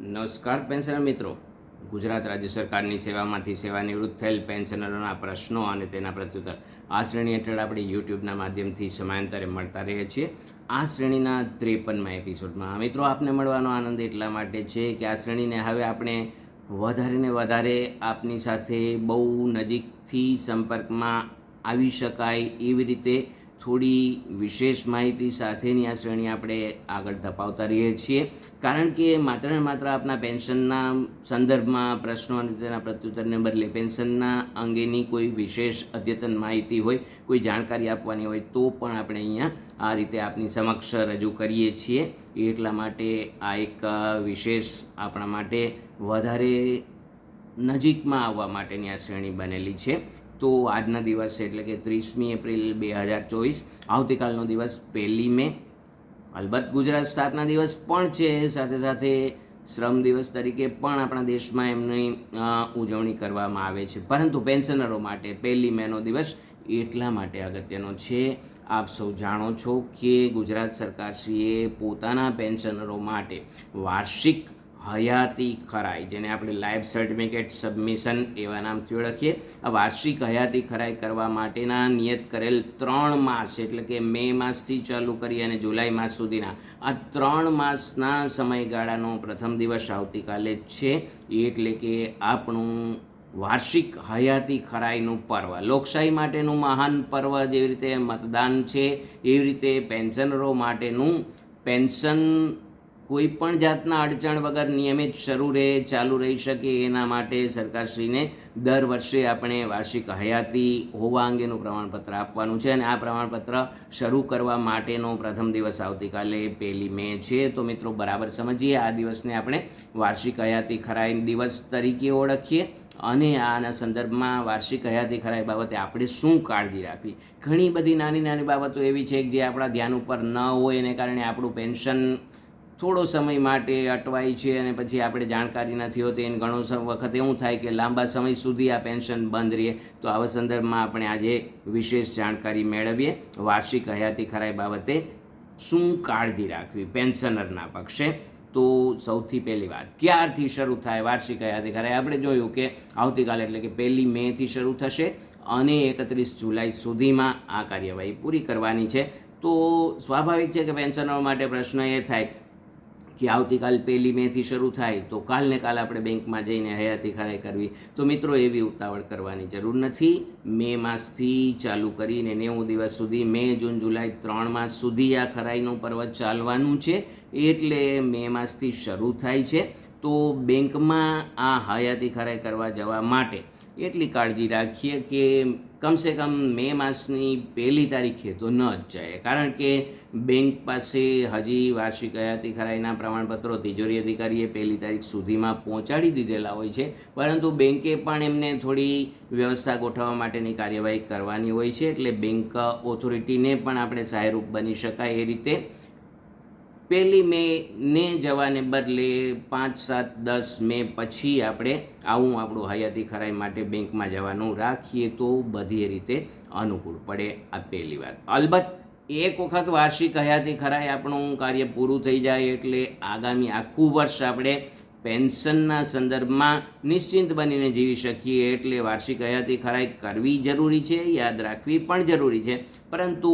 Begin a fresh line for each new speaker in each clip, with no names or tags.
નમસ્કાર પેન્શનર મિત્રો. ગુજરાત રાજ્ય સરકારની સેવામાંથી સેવા નિવૃત્ત થયેલ પેન્શનરોના પ્રશ્નો અને તેના પ્રત્યુત્તર આ શ્રેણી હેઠળ આપણે યુટ્યુબના માધ્યમથી સમયાંતરે મળતા રહીએ છીએ. આ શ્રેણીના ત્રેપનમાં એપિસોડમાં. મિત્રો, આપને મળવાનો આનંદ એટલા માટે છે કે આ શ્રેણીને હવે આપણે વધારેને વધારે આપની સાથે બહુ નજીકથી સંપર્કમાં આવી શકાય એવી રીતે થોડી વિશેષ માહિતી સાથેની આ શ્રેણી આપણે આગળ ધપાવતા રહીએ છીએ. કારણ કે માત્ર ને માત્ર આપના પેન્શનના સંદર્ભમાં પ્રશ્નો અને તેના પ્રત્યુત્તરને બદલે પેન્શનના અંગેની કોઈ વિશેષ અદ્યતન માહિતી હોય, કોઈ જાણકારી આપવાની હોય, તો પણ આપણે અહીંયા આ રીતે આપની સમક્ષ રજૂ કરીએ છીએ. એટલા માટે આ એક વિશેષ આપણા માટે વધારે નજીકમાં આવવા માટેની આ શ્રેણી બનેલી છે. તો આજના દિવસ એટલે કે ત્રીસમી એપ્રિલ બે હજાર ચોવીસ. આવતીકાલનો દિવસ પહેલી મે. અલબત્ત ગુજરાત સ્થાપના દિવસ પણ છે, સાથે સાથે શ્રમ દિવસ તરીકે પણ આપણા દેશમાં એમની ઉજવણી કરવામાં આવે છે. પરંતુ પેન્શનરો માટે પહેલી મેનો દિવસ એટલા માટે અગત્યનો છે. આપ સૌ જાણો છો કે ગુજરાત સરકારશ્રીએ પોતાના પેન્શનરો માટે વાર્ષિક હયાતી ખરાઈ, જેને આપણે લાઈફ સર્ટિફિકેટ સબમિશન એવા નામથી ઓળખીએ. આ વાર્ષિક હયાતી ખરાઈ કરવા માટેના નિયત કરેલ ત્રણ માસ, એટલે કે મે માસથી ચાલુ કરી અને જુલાઈ માસ સુધીના, આ ત્રણ માસના સમયગાળાનો પ્રથમ દિવસ આવતીકાલે જ છે. એટલે કે આપણું વાર્ષિક હયાતી ખરાઈનું પર્વ, લોકશાહી માટેનું મહાન પર્વ જેવી રીતે મતદાન છે, એવી રીતે પેન્શનરો માટેનું પેન્શન કોઈ પણ જાતના અડચણ વગર નિયમિત શરૂ રહે, ચાલુ રહી શકે એના માટે સરકારશ્રીને દર વર્ષે આપણે વાર્ષિક હયાતી હોવા અંગેનું પ્રમાણપત્ર આપવાનું છે અને આ પ્રમાણપત્ર શરૂ કરવા માટેનો પ્રથમ દિવસ આવતીકાલે પહેલી મે છે. તો મિત્રો, બરાબર સમજીએ, આ દિવસને આપણે વાર્ષિક હયાતી ખરાઈ દિવસ તરીકે ઓળખીએ અને આના સંદર્ભમાં વાર્ષિક હયાતી ખરાઈ બાબતે આપણે શું કાળજી રાખવી? ઘણી બધી નાની નાની બાબતો એવી છે કે જે આપણા ધ્યાન ઉપર ન હોય, એને કારણે આપણું પેન્શન થોડો સમય માટે અટવાય છે અને પછી આપણે જાણકારી નથી હોતી એને ઘણો વખત એવું થાય કે લાંબા સમય સુધી આ પેન્શન બંધ રહે, તો આવા સંદર્ભમાં આપણે આજે વિશેષ જાણકારી મેળવીએ. વાર્ષિક હયાતી ખરાઈ બાબતે શું કાળજી રાખવી પેન્શનરના પક્ષે? તો સૌથી પહેલી વાત, ક્યારથી શરૂ થાય વાર્ષિક હયાતી ખરાઈ? આપણે જોયું કે આવતીકાલે એટલે કે પહેલી મેથી શરૂ થશે અને એકત્રીસ જુલાઈ સુધીમાં આ કાર્યવાહી પૂરી કરવાની છે. તો સ્વાભાવિક છે કે પેન્શનરો માટે પ્રશ્ન એ થાય કે આવતીકાલ પહેલી મેથી શરૂ થાય તો કાલને કાલ આપણે બેંકમાં જઈને હયાતી ખરાઈ કરવી. તો મિત્રો, એવી ઉતાવળ કરવાની જરૂર નથી. મે માસથી ચાલુ કરીને નેવું દિવસ સુધી, મે જૂન જુલાઈ ત્રણ માસ સુધી આ ખરાઈનું પર્વ ચાલવાનું છે. એટલે મે માસથી શરૂ થાય છે. તો બેંકમાં આ હયાતી ખરાઈ કરવા જવા માટે એટલી કાળજી રાખીએ કે કમસે કમ મે માસની પહેલી તારીખે તો ન જ જાય. કારણ કે બેંક પાસે હજી વાર્ષિક હયાતી ખરાઈના પ્રમાણપત્રો તિજોરી અધિકારીએ પહેલી તારીખ સુધીમાં પહોંચાડી દીધેલા હોય છે. પરંતુ બેંકે પણ એમને થોડી વ્યવસ્થા ગોઠવવા માટેની કાર્યવાહી કરવાની હોય છે. એટલે બેંક ઓથોરિટીને પણ આપણે સહાયરૂપ બની શકાય એ રીતે પહેલી મે ને જવાને બદલે પાંચ, સાત, દસ મે પછી આપણે આવું આપણું હયાતી ખરાઈ માટે બેંકમાં જવાનું રાખીએ તો બધી રીતે અનુકૂળ પડે આ પહેલી વાત. અલબત્ત એક વખત વાર્ષિક હયાતી ખરાઈ આપણું કાર્ય પૂરું થઈ જાય એટલે આગામી આખું વર્ષ આપણે પેન્શનના સંદર્ભમાં નિશ્ચિંત બનીને જીવી શકીએ એટલે વાર્ષિક હયાતી ખરાઈ કરવી જરૂરી છે, યાદ રાખવી પણ જરૂરી છે. પરંતુ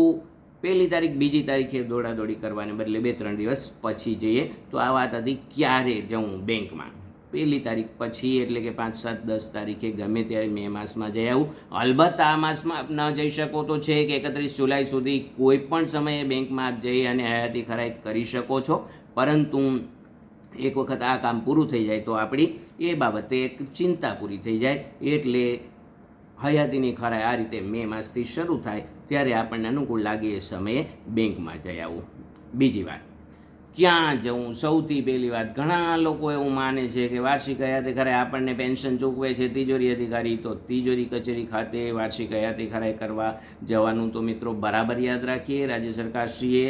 પહેલી તારીખ, બીજી તારીખે દોડાદોડી કરવાને બદલે બે, ત્રણ દિવસ પછી જઈએ. તો આ વાત હતી, ક્યારે જવું બેંકમાં? પહેલી તારીખ પછી, એટલે કે પાંચ, સાત, દસ તારીખે ગમે ત્યારે મે માસમાં જઈ આવું. અલબત્ત આ માસમાં ન જઈ શકો તો છે કે એકત્રીસ જુલાઈ સુધી કોઈ પણ સમયે બેંકમાં આપ જઈ અને હયાતી ખરાઈ કરી શકો છો. પરંતુ એક વખત આ કામ પૂરું થઈ જાય તો આપણી એ બાબતે એક ચિંતા પૂરી થઈ જાય. એટલે હયાતીની ખરાઈ આ રીતે મે માસથી શરૂ થાય. ત્યારે આપણને અનુકૂળ લાગે એ સમયે બેંકમાં જઈ આવવું બીજી વાત, ક્યાં જવું? સૌથી પહેલી વાત, ઘણા લોકો એવું માને છે કે વાર્ષિક હયાતી ખરાય આપણને પેન્શન ચૂકવે છે, તિજોરી અધિકારી, તો તિજોરી કચેરી ખાતે વાર્ષિક હયાતી ખરાઈ કરવા જવાનું તો મિત્રો બરાબર યાદ રાખીએ. રાજ્ય સરકારશ્રીએ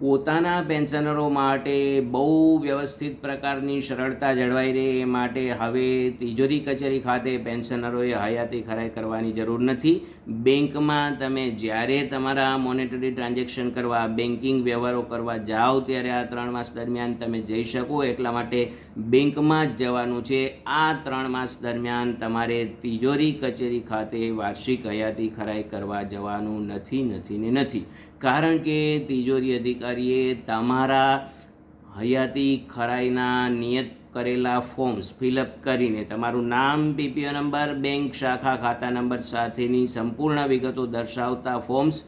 પોતાના પેન્શનરો માટે બહુ વ્યવસ્થિત પ્રકારની સરળતા જળવાઈ રહે એ માટે હવે તિજોરી કચેરી ખાતે પેન્શનરોએ હયાતી ખરાઈ કરવાની જરૂર નથી. બેંકમાં તમે જ્યારે તમારા મોનેટરી ટ્રાન્ઝેક્શન કરવા બેન્કિંગ વ્યવહારો કરવા જાઓ ત્યારે આ ત્રણ માસ દરમિયાન તમે જઈ શકો. એટલા માટે બેંકમાં જ જવાનું છે. આ ત્રણ માસ દરમિયાન તમારે તિજોરી કચેરી ખાતે વાર્ષિક હયાતી ખરાઈ કરવા જવાનું નથી નથી ને નથી. કારણ કે તિજોરી અધિકારીએ તમારા હયાતી ખરાઈના નિયત કરેલા ફોર્મ્સ ફિલઅપ કરીને તમારું નામ, પીપીઓ નંબર, બેંક શાખા ખાતા નંબર સાથેની સંપૂર્ણ વિગતો દર્શાવતા ફોર્મ્સ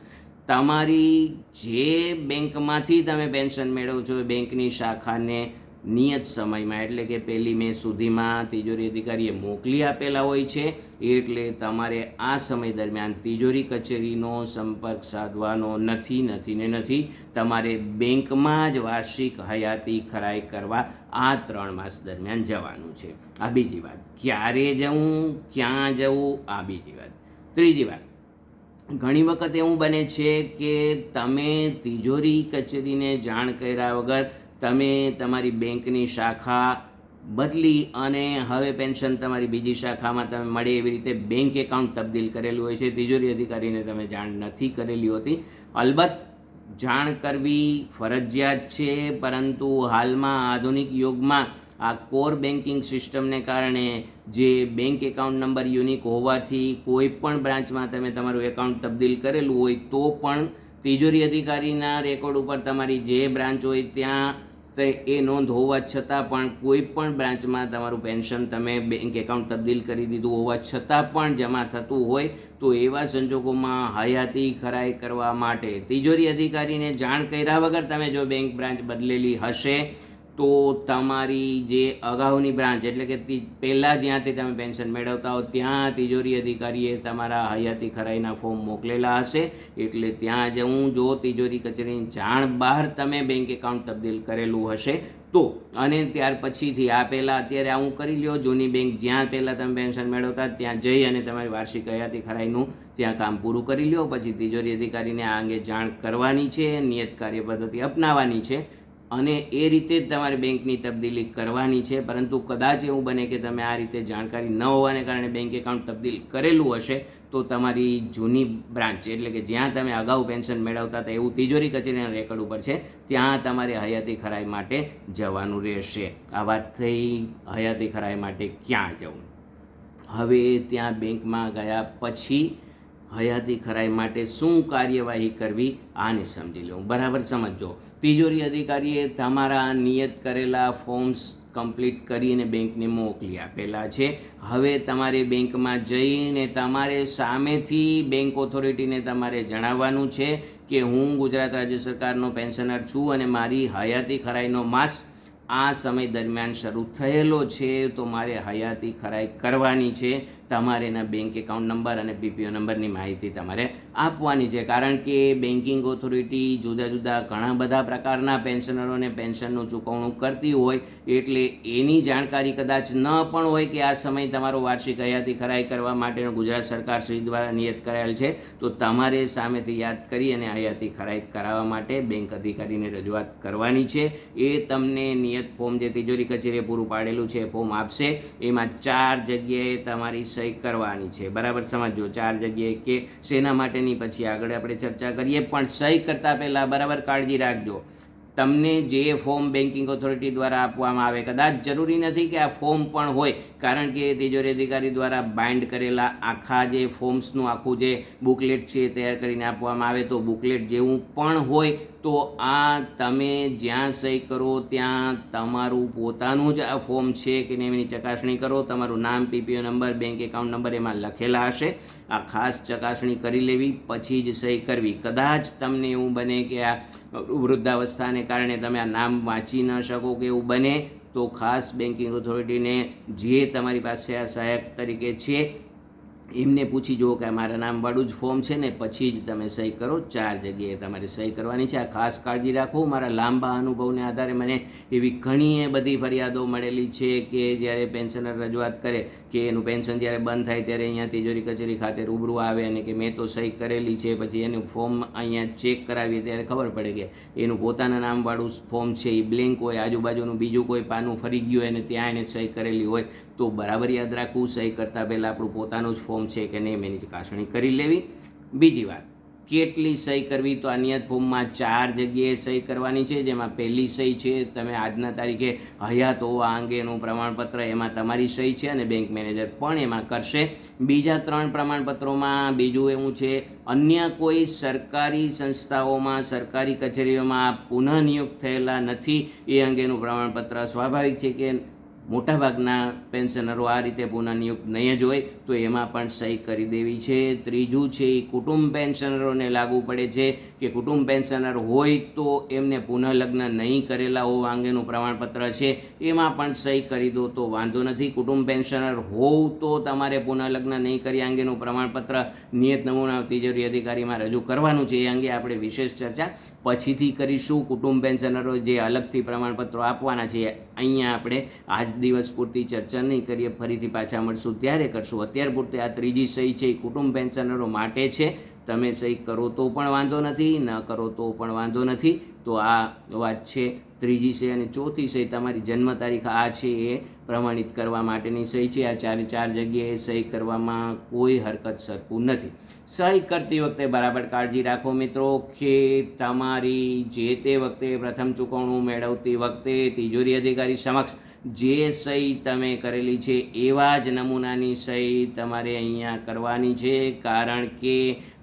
તમારી જે બેંકમાંથી તમે પેન્શન મેળવો છો એ બેંકની શાખાને નિયત સમયમાં, એટલે કે પહેલી મે સુધીમાં તિજોરી અધિકારીએ મોકલી આપેલા હોય છે, એટલે તમારે આ સમય દરમિયાન તિજોરી કચેરીનો સંપર્ક સાધવાનો નથી નથી ને નથી. તમારે બેંકમાં જ વાર્ષિક હયાતી ખરાઈ કરવા આ ત્રણ માસ દરમિયાન જવાનું છે. આ બીજી વાત, ક્યારે જવું, ક્યાં જવું, આ બીજી વાત. ત્રીજી વાત, ઘણી વખત એવું બને છે કે તમે તિજોરી કચેરીને જાણ કર્યા વગર તમે તમારી બેંકની શાખા બદલી અને હવે પેન્શન તમારી બીજી શાખામાં તમે મળે એવી રીતે બેંક એકાઉન્ટ તબદીલ કરેલું હોય છે. તિજોરી અધિકારીને તમે જાણ નથી કરેલી હોતી. અલબત્ત જાણ કરવી ફરજિયાત છે, પરંતુ હાલમાં આધુનિક યુગમાં આ કોર બેન્કિંગ સિસ્ટમને કારણે જે બેંક એકાઉન્ટ નંબર યુનિક હોવાથી કોઈ પણ બ્રાન્ચમાં તમે તમારું એકાઉન્ટ તબદીલ કરેલું હોય તો પણ તિજોરી અધિકારીના રેકોર્ડ ઉપર તમારી જે બ્રાન્ચ હોય ત્યાં તો એ નોંધ હોવા છતાં પણ કોઈ પણ બ્રાન્ચમાં તમારું પેન્શન તમે બેંક એકાઉન્ટ તબદીલ કરી દીધું હોવા છતાં પણ જમા થતું હોય તો એવા સંજોગોમાં હયાતી ખરાઈ કરવા માટે તિજોરી અધિકારીને જાણ કર્યા વગર તમે જો બેંક બ્રાન્ચ બદલેલી હશે તો તમારી જે અગાઉની બ્રાન્ચ, એટલે કે પહેલાં જ્યાંથી તમે પેન્શન મેળવતા હો, ત્યાં તિજોરી અધિકારીએ તમારા હયાતી ખરાઈના ફોર્મ મોકલેલા હશે. એટલે ત્યાં જવું જો તિજોરી કચેરીની જાણ બહાર તમે બેંક એકાઉન્ટ તબદીલ કરેલું હશે, તો અને ત્યાર પછીથી આ પહેલાં અત્યારે આવું કરી લ્યો, જૂની બેંક જ્યાં પહેલાં તમે પેન્શન મેળવતા ત્યાં જઈ અને તમારી વાર્ષિક હયાતી ખરાઈનું ત્યાં કામ પૂરું કરી લ્યો. પછી તિજોરી અધિકારીને આ અંગે જાણ કરવાની છે, નિયત કાર્ય પદ્ધતિ અપનાવવાની છે. અને એ રીતે જ તમારે બેંકની તબદીલી કરવાની છે. પરંતુ કદાચ એવું બને કે તમે આ રીતે જાણકારી ન હોવાને કારણે બેંક એકાઉન્ટ તબદીલ કરેલું હશે, તો તમારી જૂની બ્રાન્ચ, એટલે કે જ્યાં તમે અગાઉ પેન્શન મેળવતા હતા એવું તિજોરી કચેરીના રેકર્ડ ઉપર છે, ત્યાં તમારે હયાતી ખરાઈ માટે જવાનું રહેશે. આ વાત થઈ હયાતી ખરાઈ માટે ક્યાં જવું? હવે ત્યાં બેંકમાં ગયા પછી હયાતી ખરાઈ માટે શું કાર્યવાહી કરવી આને સમજી લઉં. બરાબર સમજો તિજોરી અધિકારીએ તમારા નિયત કરેલા ફોર્મ્સ કમ્પ્લીટ કરીને બેંકને મોકલી આપેલા છે. હવે તમારે બેંકમાં જઈને તમારે સામેથી બેંક ઓથોરિટીને તમારે જણાવવાનું છે કે હું ગુજરાત રાજ્ય સરકારનો પેન્શનર છું અને મારી હયાતી ખરાઈનો માસ આ સમય દરમિયાન શરૂ થયેલો છે, તો મારે હયાતી ખરાઈ કરવાની છે. તમારે એના બેંક એકાઉન્ટ નંબર અને પીપીઓ નંબરની માહિતી તમારે આપવાની છે. કારણ કે બેન્કિંગ ઓથોરિટી જુદા જુદા ઘણા બધા પ્રકારના પેન્શનરોને પેન્શનનું ચૂકવણું કરતી હોય એટલે એની જાણકારી કદાચ ન પણ હોય કે આ સમય તમારો વાર્ષિક હયાતી ખરાઈ કરવા માટેનો ગુજરાત સરકાર શ્રી દ્વારા નિયત કરાયેલ છે, તો તમારે સામેથી યાદ કરી અને હયાતી ખરાઈ કરાવવા માટે બેંક અધિકારીને રજૂઆત કરવાની છે. એ તમને નિયત ફોર્મ જે તિજોરી કચેરીએ પૂરું પાડેલું છે ફોર્મ આપશે. એમાં ચાર જગ્યાએ તમારી સહી કરવાની છે. બરાબર સમજો ચાર જગ્યાએ કે શેના માટેની પછી આગળ આપણે ચર્ચા કરીએ. પણ સહી કરતાં પહેલાં બરાબર કાળજી રાખજો. તમને જે ફોર્મ બેન્કિંગ ઓથોરિટી દ્વારા આપવામાં આવે, કદાચ જરૂરી નથી કે આ ફોર્મ પણ હોય, કારણ કે તિજોરી અધિકારી દ્વારા બાઇન્ડ કરેલા આખા જે ફોર્મ્સનું આખું જે બુકલેટ છે તૈયાર કરીને આપવામાં આવે. તો બુકલેટ જેવું પણ હોય તો આ તમે જ્યાં સહી કરો, ત્યાં તમારું પોતાનું જ આ ફોર્મ છે કે નહીં, એની ચકાસણી કરો. તમારું નામ PPO number bank account number એમાં લખેલા હશે. આ ખાસ ચકાસણી કરી લેવી, પછી જ સહી કરવી. કદાચ તમને એવું બને કે આ વૃદ્ધાવસ્થાને કારણે તમે આ નામ વાંચી ન શકો કે એવું બને, તો ખાસ બેન્કિંગ ઓથોરિટીને જે તમારી પાસે આ સહાયક તરીકે છે એમને પૂછી જુઓ કે મારા નામવાળું જ ફોર્મ છે ને, પછી જ તમે સહી કરો. ચાર જગ્યાએ તમારે સહી કરવાની છે. આ ખાસ કાળજી રાખો. મારા લાંબા અનુભવને આધારે મને એવી ઘણી બધી ફરિયાદો મળેલી છે કે જ્યારે પેન્શનર રજૂઆત કરે કે એનું પેન્શન જ્યારે બંધ થાય ત્યારે અહીંયા તિજોરી કચેરી ખાતે રૂબરૂ આવે અને કે મેં તો સહી કરેલી છે, પછી એનું ફોર્મ અહીંયા ચેક કરાવીએ ત્યારે ખબર પડે કે એનું પોતાના નામવાળું ફોર્મ છે, એ બ્લેન્ક હોય, આજુબાજુનું બીજું કોઈ પાનું ફરી ગયું હોય અને ત્યાં એને સહી કરેલી હોય, તો બરાબર યાદ રાખવું, સહી કરતાં પહેલાં આપણું પોતાનું જ ફોર્મ છે કે નહીં, એની ચકાસણી કરી લેવી. બીજી વાત કેટલી સહી કરવી તો આ ફોર્મમાં ચાર જગ્યાએ સહી કરવાની છે, જેમાં પહેલી સહી છે, તમે આજના તારીખે હયાત હોવા અંગેનું પ્રમાણપત્ર એમાં તમારી સહી છે અને બેંક મેનેજર પણ એમાં કરશે. બીજા ત્રણ પ્રમાણપત્રોમાં બીજું એવું છે, અન્ય કોઈ સરકારી સંસ્થાઓમાં, સરકારી કચેરીઓમાં પુનઃનિયુક્ત થયેલા નથી, એ અંગેનું પ્રમાણપત્ર સ્વાભાવિક છે કે મોટાભાગના પેન્શનરો આ રીતે પુનઃનિયુક્ત નહીં જ હોય, તો એમાં પણ સહી કરી દેવી છે. ત્રીજું છે, એ કુટુંબ પેન્શનરોને લાગુ પડે છે કે કુટુંબ પેન્શનર હોય તો એમને પુનઃલગ્ન નહીં કરેલા હોવા અંગેનું પ્રમાણપત્ર છે. એમાં પણ સહી કરી દો તો વાંધો નથી. કુટુંબ પેન્શનર હોવ તો તમારે પુનઃલગ્ન નહીં કર્યા અંગેનું પ્રમાણપત્ર નિયત નમૂના તિજોરી અધિકારીમાં રજૂ કરવાનું છે. એ અંગે આપણે વિશેષ ચર્ચા પછીથી કરીશું. કુટુંબ પેન્શનરો જે અલગથી પ્રમાણપત્રો આપવાના છે અહીંયા આપણે આજ દિવસ પૂરતી ચર્ચા નહીં કરીએ, ફરીથી પાછા મળશું. ત્યારે કરશું. અત્યાર પૂરતી આ ત્રીજી સહી છે, એ કુટુંબ પેન્શનરો માટે છે. તમે સહી કરો તો પણ વાંધો નથી, ન કરો તો પણ વાંધો નથી. તો આ વાત છે. ત્રીજી સહી અને ચોથી સહી તમારી જન્મ તારીખ આ છે એ પ્રમાણિત કરવા માટેની સહી છે. આ ચારે ચાર જગ્યાએ સહી કરવામાં કોઈ હરકત સરખું નથી. સહી કરતી વખતે બરાબર કાળજી રાખો મિત્રો. કે તમારી જે તે વખતે પ્રથમ ચૂકવણું મેળવતી વખતે તિજોરી અધિકારી સમક્ષ જે સહી તમે કરેલી છે, એવા જ નમૂનાની સહી તમારે અહીંયા કરવાની છે, કારણ કે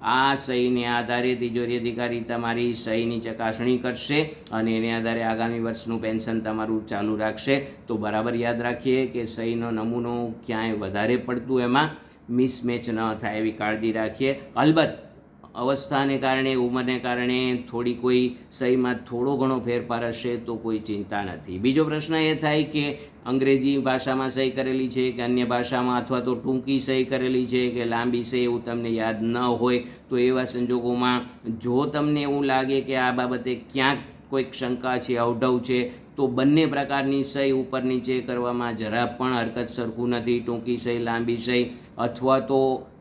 આ સહીને આધારે તિજોરી અધિકારી તમારી સહીની ચકાસણી કરશે અને એને આધારે આગામી વર્ષનું પેન્શન તમારું ચાલુ રાખશે. તો બરાબર યાદ રાખીએ કે સહીનો નમૂનો ક્યાંય વધારે પડતું એમાં મિસમેચ ન થાય એવી કાળજી રાખીએ. અલબત્ત અવસ્થાને કારણે, ઉંમરને કારણે થોડી કોઈ સહીમાં થોડો ઘણો ફેરફાર હશે તો કોઈ ચિંતા નથી. બીજો પ્રશ્ન એ થાય કે અંગ્રેજી ભાષામાં સહી કરેલી છે કે અન્ય ભાષામાં અથવા તો ટૂંકી સહી કરેલી છે કે લાંબી સહી એવું તમને યાદ ન હોય તો એવા સંજોગોમાં જો તમને એવું લાગે કે આ બાબતે ક્યાંક કોઈક શંકા છે, અવઢવ છે, તો બંને પ્રકારની સહી ઉપર નીચે કરવામાં જરા પણ હરકત સરખું નથી. ટૂંકી સહી, લાંબી સહી અથવા તો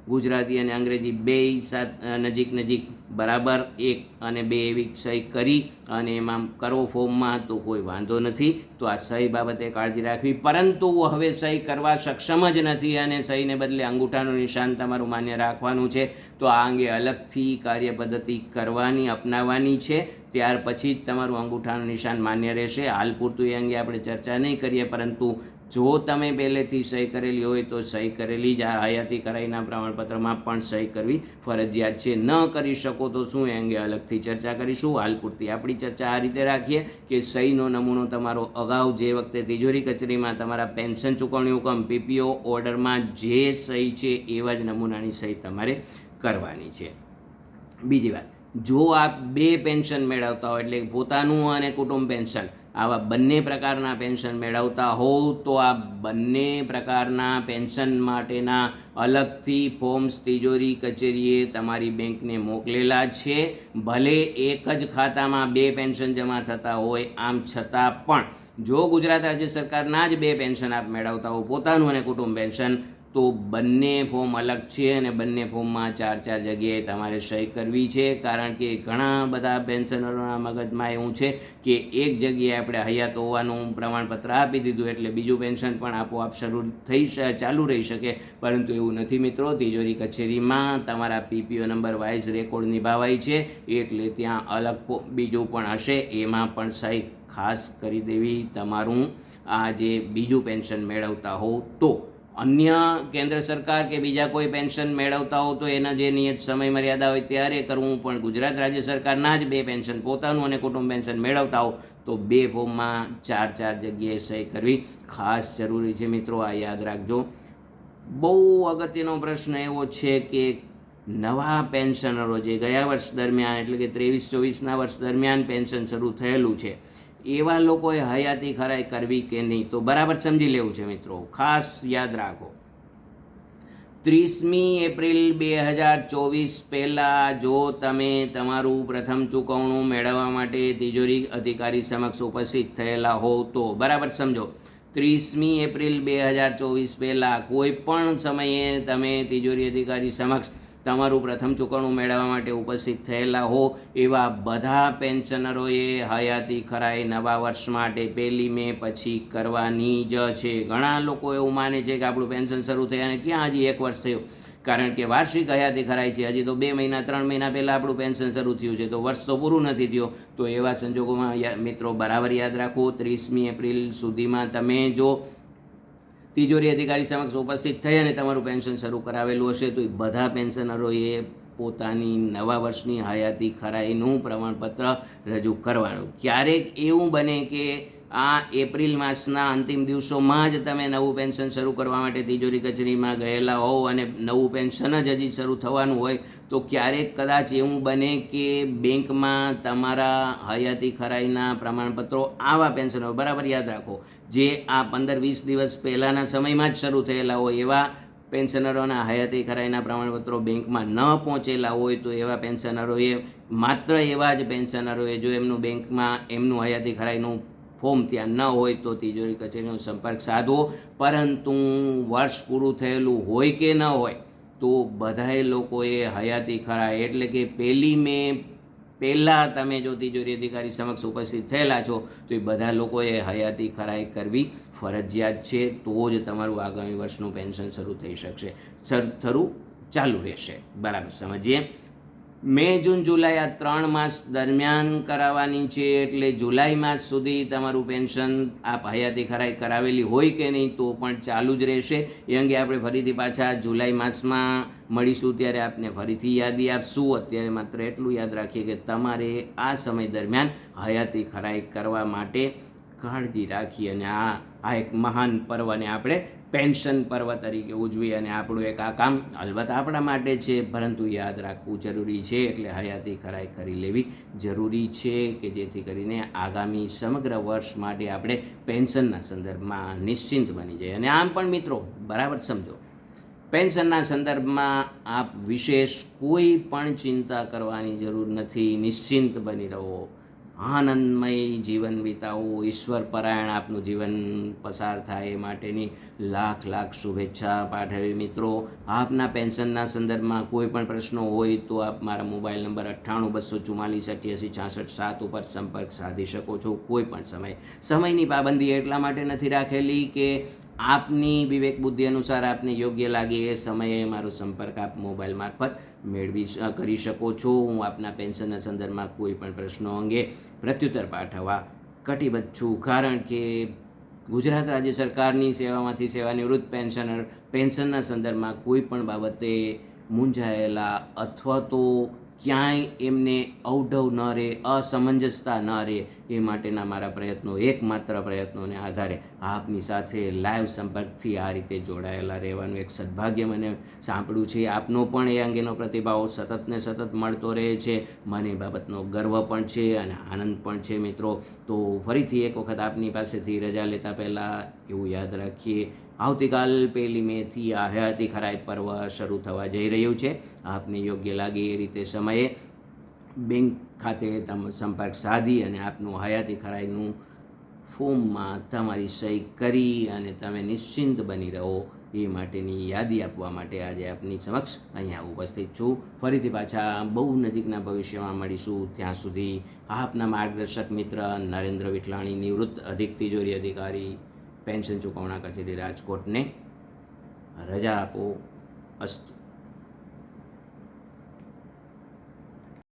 ગુજરાતી અને અંગ્રેજી બે સાત નજીક નજીક બરાબર એક અને બે એવી સહી કરી અને એમાં કરો ફોર્મમાં તો કોઈ વાંધો નથી. તો આ સહી બાબતે કાળજી રાખવી. પરંતુ હવે સહી કરવા સક્ષમ જ નથી અને સહીને બદલે અંગૂઠાનું નિશાન તમારું માન્ય રાખવાનું છે. તો આ અંગે અલગથી કાર્ય પદ્ધતિ કરવાની, અપનાવવાની છે. ત્યાર પછી જ તમારું અંગૂઠાનું નિશાન માન્ય રહેશે. હાલ પૂરતું એ અંગે આપણે ચર્ચા નહીં કરીએ, પરંતુ જો તમે પહેલેથી સહી કરેલી હોય તો સહી કરેલી જ આ હયાતી કરાઈના પ્રમાણપત્રમાં પણ સહી કરવી ફરજિયાત છે. ન કરી શકો તો શું એ અંગે અલગથી ચર્ચા કરીશું. હાલ પૂરતી આપણી ચર્ચા આ રીતે રાખીએ કે સહીનો નમૂનો તમારો અગાઉ જે વખતે તિજોરી કચેરીમાં તમારા પેન્શન ચૂકવણી હુકમ, પીપીઓ ઓર્ડરમાં જે સહી છે એવા જ નમૂનાની સહી તમારે કરવાની છે. બીજી વાત, જો આપ બે પેન્શન મેળવતા હો એટલે પોતાનું અને કુટુંબ પેન્શન આવા બંને પ્રકારના પેન્શન મેળવતા હોવ તો આ બંને પ્રકારના પેન્શન માટેના અલગથી ફોર્મ્સ તિજોરી કચેરીએ તમારી બેંકને મોકલેલા છે. ભલે એક જ ખાતામાં બે પેન્શન જમા થતા હોય, આમ છતાં પણ જો ગુજરાત રાજ્ય સરકારના જ બે પેન્શન આપ મેળવતા હો, પોતાનું અને કુટુંબ પેન્શન તો બંને ફોર્મ અલગ છે અને બંને ફોર્મમાં ચાર ચાર જગ્યાએ તમારે સહી કરવી છે. કારણ કે ઘણા બધા પેન્શનરોના મગજમાં એવું છે કે એક જગ્યાએ આપણે હયાત હોવાનું પ્રમાણપત્ર આપી દીધું એટલે બીજું પેન્શન પણ આપોઆપ શરૂ થઈ ચાલુ રહી શકે. પરંતુ એવું નથી મિત્રો, તિજોરી કચેરીમાં તમારા પીપીઓ નંબર વાઇઝ રેકોર્ડ નિભાવાય છે. એટલે ત્યાં અલગ બીજું પણ હશે. એમાં પણ સહી ખાસ કરી દેવી તમારું. આ જે બીજું પેન્શન મેળવતા હોવ તો. અન્ય કેન્દ્ર સરકાર કે બીજા કોઈ પેન્શન મેળવતા હો તો એના જે નિયત સમય મર્યાદા હોય ત્યારે કરવું પણ ગુજરાત રાજ્ય સરકારના જ બે પેન્શન, પોતાનું અને કુટુંબ પેન્શન મેળવતા હો તો બે ફોર્મમાં ચાર ચાર જગ્યાએ સહી કરવી ખાસ જરૂરી છે. મિત્રો, આ યાદ રાખજો. બહુ અગત્યનો પ્રશ્ન એવો છે કે નવા પેન્શનરો જે ગયા વર્ષ દરમિયાન, એટલે કે ત્રેવીસ ચોવીસના વર્ષ દરમિયાન પેન્શન શરૂ થયેલું છે એવા લોકોએ હયાતી ખરાઈ કરવી કે નહીં? તો બરાબર સમજી લેવું છે મિત્રો. ખાસ યાદ રાખો. ત્રીસમી એપ્રિલ બે હજાર ચોવીસ પહેલાં જો તમે તમારું પ્રથમ ચૂકવણું મેળવવા માટે તિજોરી અધિકારી સમક્ષ ઉપસ્થિત થયેલા હોવ તો બરાબર સમજો. ત્રીસમી એપ્રિલ બે હજાર ચોવીસ પહેલાં કોઈ પણ સમયે તમે તિજોરી અધિકારી સમક્ષ તમારું પ્રથમ ચૂકવણું મેળવવા માટે ઉપસ્થિત થયેલા હો એવા બધા પેન્શનરોએ હયાતી ખરાઈ નવા વર્ષ માટે પહેલી મે પછી કરવાની જ છે. ઘણા લોકો એવું માને છે કે આપણું પેન્શન શરૂ થયા અને ક્યાં હજી એક વર્ષ થયું. કારણ કે વાર્ષિક હયાતી ખરાય છે. હજી તો બે મહિના, ત્રણ મહિના પહેલાં આપણું પેન્શન શરૂ થયું છે. તો વર્ષ તો પૂરું નથી થયું. તો એવા સંજોગોમાં મિત્રો, બરાબર યાદ રાખો, ત્રીસમી એપ્રિલ સુધીમાં તમે જો તિજોરી અધિકારી સમક્ષ ઉપસ્થિત થઈ અને તમારું પેન્શન શરૂ કરાવેલું હશે. તો એ બધા પેન્શનરોએ પોતાની નવા વર્ષની હયાતી ખરાઈનું પ્રમાણપત્ર રજૂ કરવાનું. ક્યારેક એવું બને કે આ એપ્રિલ માસના અંતિમ દિવસોમાં જ તમે નવું પેન્શન શરૂ કરવા માટે તિજોરી કચેરીમાં ગયેલા હોવ અને નવું પેન્શન જ હજી શરૂ થવાનું હોય, તો ક્યારેક કદાચ એવું બને કે બેંકમાં તમારા હયાતી ખરાઈના પ્રમાણપત્રો આવા પેન્શનો બરાબર યાદ રાખો, જે આ પંદર વીસ દિવસ પહેલાંના સમયમાં જ શરૂ થયેલા હોય, એવા પેન્શનરોના હયાતી ખરાઈના પ્રમાણપત્રો બેંકમાં ન પહોંચેલા હોય, તો એવા પેન્શનરોએ માત્ર એવા જ પેન્શનરોએ જો એમનું બેંકમાં એમનું હયાતી ખરાઈનું ફોર્મ ત્યાં ન હોય તો તિજોરી કચેરીનો સંપર્ક સાધવો. પરંતુ વર્ષ પૂરું થયેલું હોય કે ન હોય, તો બધાએ લોકોએ હયાતી ખરા. એટલે કે પહેલી મે પહેલાં તમે જો તિજોરી અધિકારી સમક્ષ ઉપસ્થિત થયેલા છો, તો એ બધા લોકોએ હયાતી ખરાઈ કરવી ફરજિયાત છે. તો જ તમારું આગામી વર્ષનું પેન્શન શરૂ થઈ શકશે. થરું ચાલુ રહેશે. બરાબર, સમજીએ? મે જૂન, જુલાઈ આ ત્રણ માસ દરમિયાન કરાવવાની છે એટલે જુલાઈ માસ સુધી તમારું પેન્શન આપ હયાતી ખરાઈ કરાવેલી હોય કે નહીં તો પણ ચાલુ જ રહેશે. એ અંગે આપણે ફરીથી પાછા જુલાઈ માસમાં મળીશું ત્યારે આપને ફરીથી યાદી આપશું. અત્યારે માત્ર એટલું યાદ રાખીએ કે તમારે આ સમય દરમિયાન હયાતી ખરાઈ કરવા માટે કાળજી રાખી અને આ આ એક મહાન પર્વને આપણે પેન્શન પર્વ તરીકે ઉજવી અને આપણું એક આ કામ અલબત્ત આપણા માટે છે, પરંતુ યાદ રાખવું જરૂરી છે, એટલે હયાતી ખરાઈ કરી લેવી જરૂરી છે કે જેથી કરીને આગામી સમગ્ર વર્ષ માટે આપણે પેન્શનના સંદર્ભમાં નિશ્ચિંત બની જાય અને આમ પણ મિત્રો, બરાબર સમજો. પેન્શનના સંદર્ભમાં આપ વિશેષ કોઈ પણ ચિંતા કરવાની જરૂર નથી, નિશ્ચિંત બની રહો. આનંદમય જીવન વિતાવો. ઈશ્વર પરાયણ આપનું જીવન પસાર થાય એ માટેની લાખ લાખ શુભેચ્છા પાઠવી. મિત્રો, આપના પેન્શનના સંદર્ભમાં કોઈ પણ પ્રશ્નો હોય તો આપ મારા મોબાઈલ નંબર અઠ્ઠાણું બસો ચુમ્માલીસ અઠ્યાસી છાસઠ સાત ઉપર સંપર્ક સાધી શકો છો કોઈ પણ સમય. સમયની પાબંદી એટલા માટે નથી રાખેલી કે આપની વિવેક બુદ્ધિ અનુસાર આપને યોગ્ય લાગે એ સમયે મારો સંપર્ક આપ મોબાઈલ મારફત મેળવી કરી શકો છો. હું આપના પેન્શનના સંદર્ભમાં કોઈ પણ પ્રશ્નો અંગે પ્રત્યુત્તર પાઠવવા કટિબદ્ધ છું. કારણ કે ગુજરાત રાજ્ય સરકારની સેવામાંથી સેવાનિવૃત્ત પેન્શનર, પેન્શનના સંદર્ભમાં કોઈ પણ બાબતે મૂંઝાયેલા અથવા તો ક્યાંય એમને અવઢવ ન રહે, અસમંજસતા ન રહે, એ માટેના મારા પ્રયત્નો, એકમાત્ર પ્રયત્નોને આધારે આપની સાથે લાઈવ સંપર્કથી આ રીતે જોડાયેલા રહેવાનું એક સદભાગ્ય મને સાંપડ્યું છે. આપનો પણ એ અંગેનો પ્રતિભાવ સતત ને સતત મળતો રહે છે. મને બાબતનો ગર્વ પણ છે અને આનંદ પણ છે મિત્રો. તો ફરીથી એક વખત આપની પાસેથી રજા લેતા પહેલાં એવું યાદ રાખીએ આવતીકાલ પહેલી મેથી આ હયાતી ખરાઈ પર્વ શરૂ થવા જઈ રહ્યું છે. આપને યોગ્ય લાગે એ રીતે સમયે બેંક ખાતે તમ સંપર્ક સાધી અને આપનું હયાતી ખરાઈનું ફોર્મમાં તમારી સહી કરી અને તમે નિશ્ચિંત બની રહો એ માટેની યાદી આપવા માટે આજે આપની સમક્ષ અહીંયા ઉપસ્થિત છું. ફરીથી પાછા બહુ નજીકના ભવિષ્યમાં મળીશું. ત્યાં સુધી આપના માર્ગદર્શક મિત્ર નરેન્દ્ર વિઠલાણી નિવૃત્ત અધિક તિજોરી અધિકારી પેન્શન ચૂકવણા કચેરી રાજકોટને રજા આપો અસ્તુ